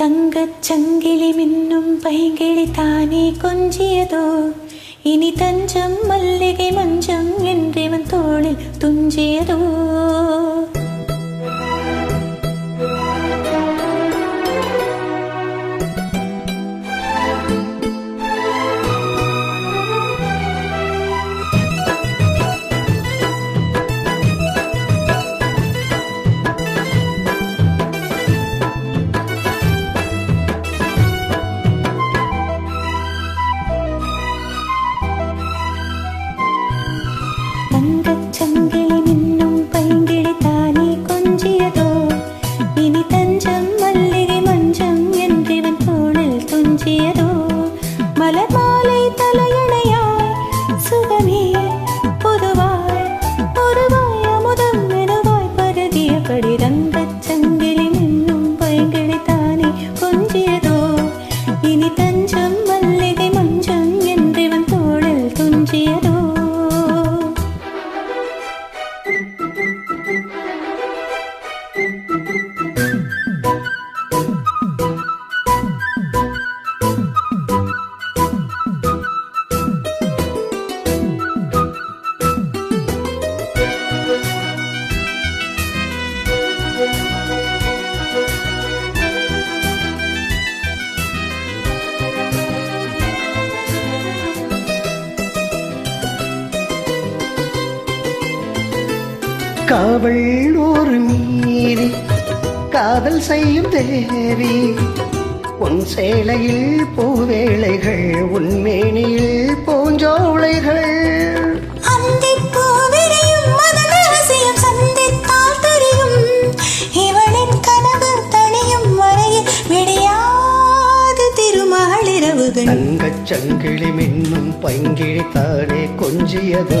തങ്കച്ചങ്കിലി മിന്നും പൈകിളി താനേ കൊഞ്ചിയതോ? ഇനി തഞ്ചം മല്ലികை മഞ്ചം എന്റെ തോളിൽ തുഞ്ചിയതോ? பூசியதோ மலர் மாலை தலையணையாய் சுகமே பொதுவாய் பொதுவாய் அமுதம் மெதுவாய் பருதிய படிரங்க சங்கிலி மின்னும் பைங்கிழித்தானே கொஞ்சியதோ இனி தஞ்சம் மல்லிகை மஞ்சம் என்றிவன் தோழல் துஞ்சியதோ Thank you. காவல் ஒரு மீறி காதல் செய்யும் தேவி. உன் சேலையில் பூவேளைகள் உன்மேனியில் பூஞ்சோளைகள் தங்கச் சங்கிலி மின்னும் பங்கிழி தானே கொஞ்சியது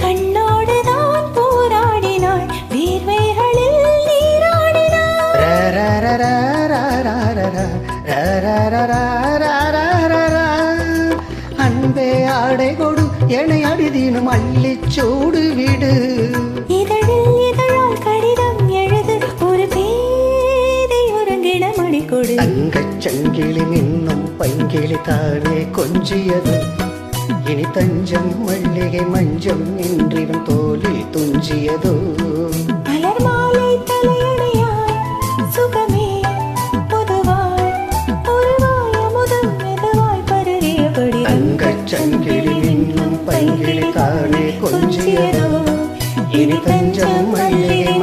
கண்ணோடுதான் போராடினாள் வேர்வைகளில் நீராடினாள் அன்பே ஆடை கொடு என்னை அடிதீனும் அள்ளிச்சூடு விடு இதழில் இதழால் கடிதம் எழுது ஒரு பேதை உறங்கிட மணி கொடு தங்கச் சங்கிலி மின்னும் பைங்கிளி தானே கொஞ்சியது இனி தஞ்சம் மல்லிகை மஞ்சம் என்றிவன் தோலில் துஞ்சியதோ. மலர் மாலை தலையணையாய் சுகமே பொதுவாய் ஒருவாய் அமுதம் மெதுவாய் பருகியபடி தங்கச் சங்கிலி மின்னும் பைங்கிளி தானே கொஞ்சியதோ. இனி தஞ்சம் மல்லிகை